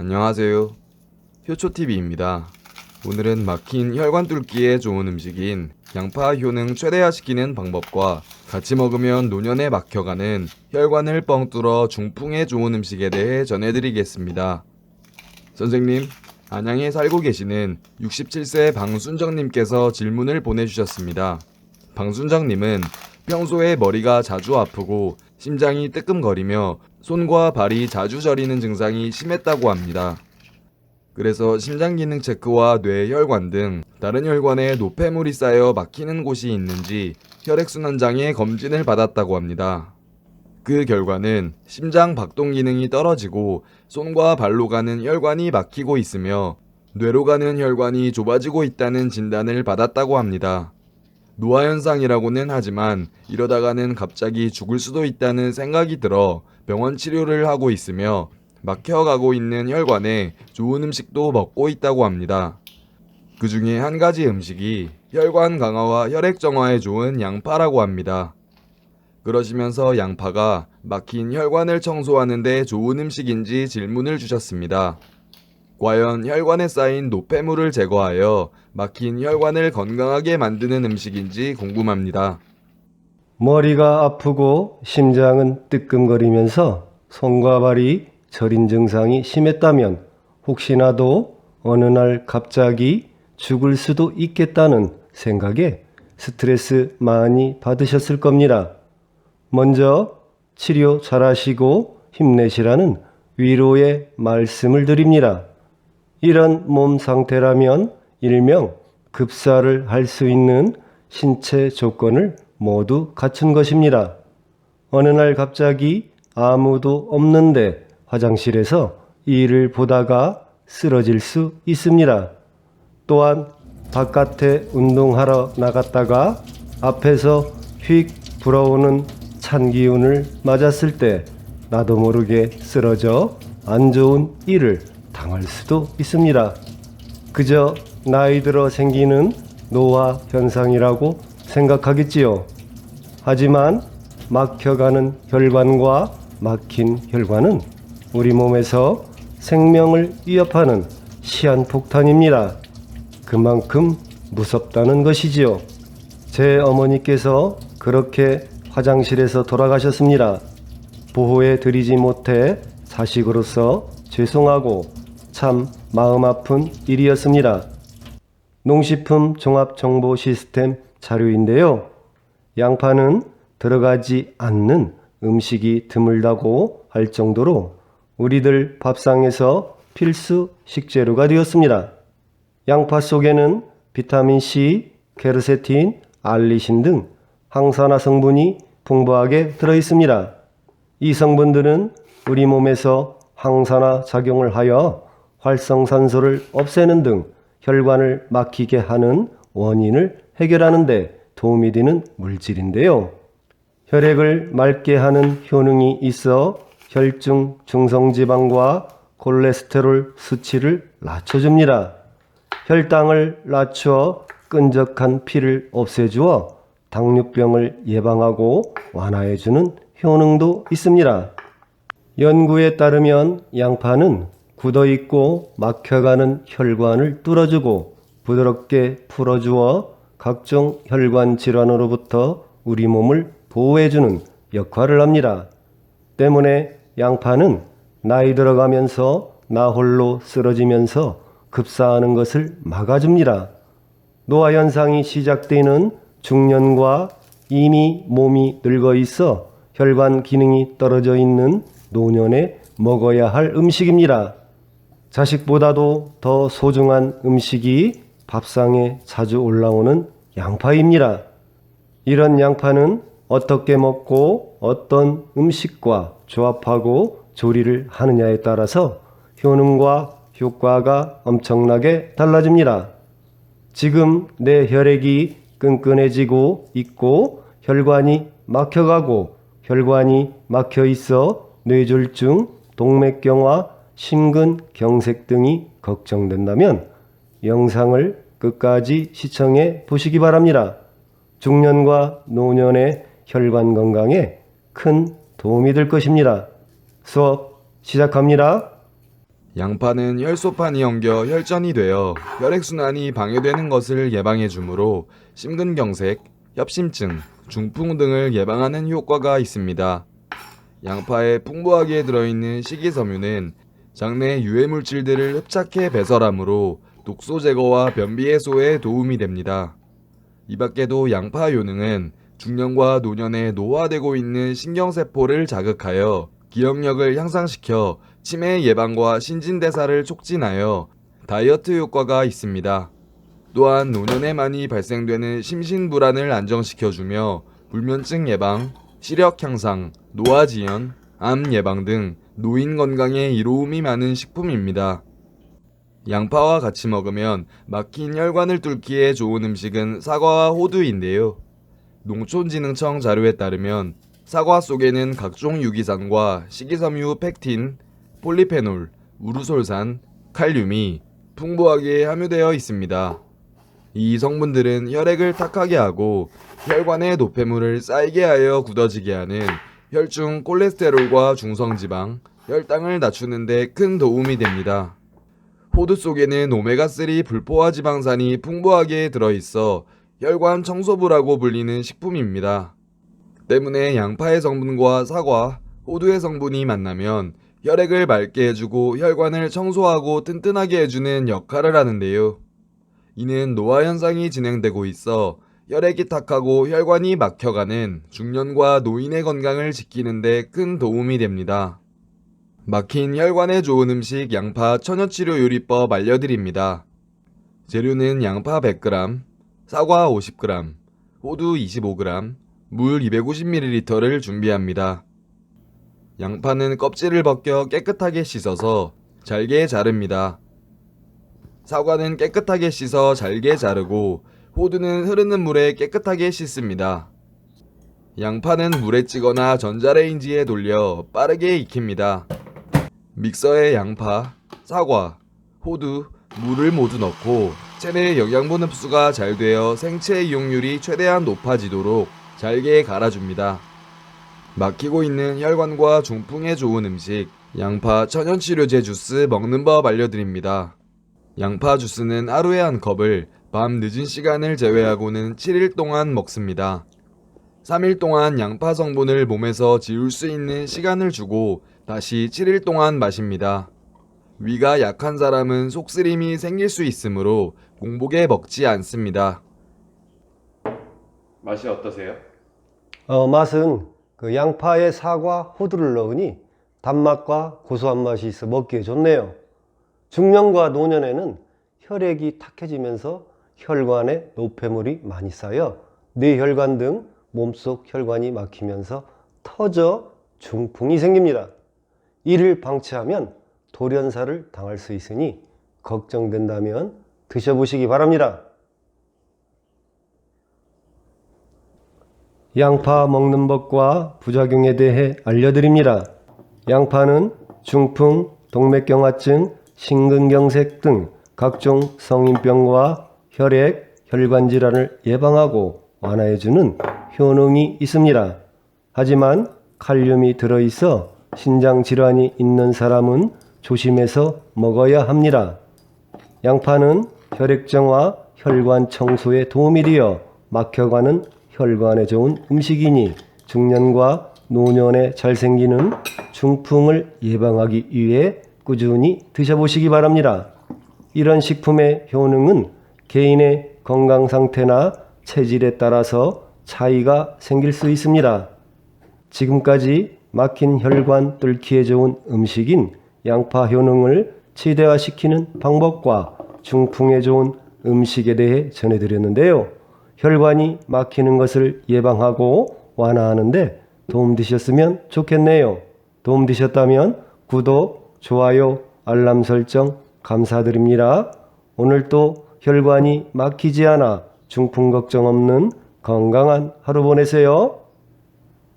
안녕하세요. 효초TV입니다. 오늘은 막힌 혈관 뚫기에 좋은 음식인 양파 효능 최대화시키는 방법과 같이 먹으면 노년에 막혀가는 혈관을 뻥 뚫어 중풍에 좋은 음식에 대해 전해드리겠습니다. 선생님, 안양에 살고 계시는 67세 방순정님께서 질문을 보내주셨습니다. 방순정님은 평소에 머리가 자주 아프고 심장이 뜨끔거리며 손과 발이 자주 저리는 증상이 심했다고 합니다. 그래서 심장 기능 체크와 뇌 혈관 등 다른 혈관에 노폐물이 쌓여 막히는 곳이 있는지 혈액순환 장애 검진을 받았다고 합니다. 그 결과는 심장 박동 기능이 떨어지고 손과 발로 가는 혈관이 막히고 있으며 뇌로 가는 혈관이 좁아지고 있다는 진단을 받았다고 합니다. 노화 현상이라고는 하지만 이러다가는 갑자기 죽을 수도 있다는 생각이 들어 병원 치료를 하고 있으며 막혀가고 있는 혈관에 좋은 음식도 먹고 있다고 합니다. 그 중에 한 가지 음식이 혈관 강화와 혈액 정화에 좋은 양파라고 합니다. 그러시면서 양파가 막힌 혈관을 청소하는데 좋은 음식인지 질문을 주셨습니다. 과연 혈관에 쌓인 노폐물을 제거하여 막힌 혈관을 건강하게 만드는 음식인지 궁금합니다. 머리가 아프고 심장은 뜨끔거리면서 손과 발이 저린 증상이 심했다면 혹시나도 어느 날 갑자기 죽을 수도 있겠다는 생각에 스트레스 많이 받으셨을 겁니다. 먼저 치료 잘하시고 힘내시라는 위로의 말씀을 드립니다. 이런 몸 상태라면 일명 급사를 할 수 있는 신체 조건을 모두 갖춘 것입니다. 어느 날 갑자기 아무도 없는데 화장실에서 일을 보다가 쓰러질 수 있습니다. 또한 바깥에 운동하러 나갔다가 앞에서 휙 불어오는 찬 기운을 맞았을 때 나도 모르게 쓰러져 안 좋은 일을 당할 수도 있습니다. 그저 나이 들어 생기는 노화 현상이라고 생각하겠지요. 하지만 막혀가는 혈관과 막힌 혈관은 우리 몸에서 생명을 위협하는 시한폭탄입니다. 그만큼 무섭다는 것이지요. 제 어머니께서 그렇게 화장실에서 돌아가셨습니다. 보호해 드리지 못해 자식으로서 죄송하고 참 마음 아픈 일이었습니다. 농식품 종합 정보 시스템 자료인데요. 양파는 들어가지 않는 음식이 드물다고 할 정도로 우리들 밥상에서 필수 식재료가 되었습니다. 양파 속에는 비타민 C, 케르세틴, 알리신 등 항산화 성분이 풍부하게 들어 있습니다. 이 성분들은 우리 몸에서 항산화 작용을 하여 활성산소를 없애는 등 혈관을 막히게 하는 원인을 해결하는 데 도움이 되는 물질인데요. 혈액을 맑게 하는 효능이 있어 혈중 중성지방과 콜레스테롤 수치를 낮춰줍니다. 혈당을 낮추어 끈적한 피를 없애주어 당뇨병을 예방하고 완화해주는 효능도 있습니다. 연구에 따르면 양파는 굳어 있고 막혀가는 혈관을 뚫어주고 부드럽게 풀어주어 각종 혈관 질환으로부터 우리 몸을 보호해주는 역할을 합니다. 때문에 양파는 나이 들어가면서 나 홀로 쓰러지면서 급사하는 것을 막아줍니다. 노화 현상이 시작되는 중년과 이미 몸이 늙어 있어 혈관 기능이 떨어져 있는 노년에 먹어야 할 음식입니다. 자식보다도 더 소중한 음식이 밥상에 자주 올라오는 양파입니다. 이런 양파는 어떻게 먹고 어떤 음식과 조합하고 조리를 하느냐에 따라서 효능과 효과가 엄청나게 달라집니다. 지금 내 혈액이 끈끈해지고 있고 혈관이 막혀가고 혈관이 막혀 있어 뇌졸중, 동맥경화, 심근 경색 등이 걱정된다면 영상을 끝까지 시청해 보시기 바랍니다. 중년과 노년의 혈관 건강에 큰 도움이 될 것입니다. 수업 시작합니다. 양파는 혈소판이 엉겨 혈전이 되어 혈액순환이 방해되는 것을 예방해 주므로 심근경색, 협심증, 중풍 등을 예방하는 효과가 있습니다. 양파에 풍부하게 들어있는 식이섬유는 장내 유해물질들을 흡착해 배설하므로 독소 제거와 변비 해소에 도움이 됩니다. 이 밖에도 양파 효능은 중년과 노년에 노화되고 있는 신경세포를 자극하여 기억력을 향상시켜 치매 예방과 신진대사를 촉진하여 다이어트 효과가 있습니다. 또한 노년에 많이 발생되는 심신불안을 안정시켜주며 불면증 예방, 시력 향상, 노화 지연, 암 예방 등 노인 건강에 이로움이 많은 식품입니다. 양파와 같이 먹으면 막힌 혈관을 뚫기에 좋은 음식은 사과와 호두인데요. 농촌진흥청 자료에 따르면 사과 속에는 각종 유기산과 식이섬유 펙틴, 폴리페놀, 우루솔산, 칼륨이 풍부하게 함유되어 있습니다. 이 성분들은 혈액을 탁하게 하고 혈관의 노폐물을 쌓이게 하여 굳어지게 하는 혈중 콜레스테롤과 중성지방, 혈당을 낮추는 데 큰 도움이 됩니다. 호두 속에는 오메가3 불포화 지방산이 풍부하게 들어있어 혈관 청소부라고 불리는 식품입니다. 때문에 양파의 성분과 사과, 호두의 성분이 만나면 혈액을 맑게 해주고 혈관을 청소하고 튼튼하게 해주는 역할을 하는데요. 이는 노화 현상이 진행되고 있어 혈액이 탁하고 혈관이 막혀가는 중년과 노인의 건강을 지키는 데 큰 도움이 됩니다. 막힌 혈관에 좋은 음식 양파 천연치료 요리법 알려드립니다. 재료는 양파 100g, 사과 50g, 호두 25g, 물 250ml를 준비합니다. 양파는 껍질을 벗겨 깨끗하게 씻어서 잘게 자릅니다. 사과는 깨끗하게 씻어 잘게 자르고 호두는 흐르는 물에 깨끗하게 씻습니다. 양파는 물에 찌거나 전자레인지에 돌려 빠르게 익힙니다. 믹서에 양파, 사과, 호두, 물을 모두 넣고 체내 영양분 흡수가 잘 되어 생체 이용률이 최대한 높아지도록 잘게 갈아줍니다. 막히고 있는 혈관과 중풍에 좋은 음식, 양파 천연치료제 주스 먹는 법 알려드립니다. 양파 주스는 하루에 한 컵을 밤 늦은 시간을 제외하고는 7일 동안 먹습니다. 3일 동안 양파 성분을 몸에서 지울 수 있는 시간을 주고 다시 7일 동안 마십니다. 위가 약한 사람은 속쓰림이 생길 수 있으므로 공복에 먹지 않습니다. 맛이 어떠세요? 어, 맛은 그 양파에 사과, 호두를 넣으니 단맛과 고소한 맛이 있어 먹기에 좋네요. 중년과 노년에는 혈액이 탁해지면서 혈관에 노폐물이 많이 쌓여 뇌혈관 등 몸속 혈관이 막히면서 터져 중풍이 생깁니다. 이를 방치하면 돌연사를 당할 수 있으니 걱정된다면 드셔보시기 바랍니다. 양파 먹는 법과 부작용에 대해 알려드립니다. 양파는 중풍, 동맥경화증, 심근경색 등 각종 성인병과 혈액, 혈관 질환을 예방하고 완화해주는 효능이 있습니다. 하지만 칼륨이 들어있어 신장 질환이 있는 사람은 조심해서 먹어야 합니다. 양파는 혈액 정화, 혈관 청소에 도움이 되어 막혀가는 혈관에 좋은 음식이니 중년과 노년에 잘 생기는 중풍을 예방하기 위해 꾸준히 드셔보시기 바랍니다. 이런 식품의 효능은 개인의 건강 상태나 체질에 따라서 차이가 생길 수 있습니다. 지금까지 막힌 혈관 뚫기에 좋은 음식인 양파 효능을 최대화시키는 방법과 중풍에 좋은 음식에 대해 전해드렸는데요. 혈관이 막히는 것을 예방하고 완화하는데 도움 되셨으면 좋겠네요. 도움 되셨다면 구독, 좋아요, 알람 설정 감사드립니다. 오늘도 혈관이 막히지 않아 중풍 걱정 없는 건강한 하루 보내세요.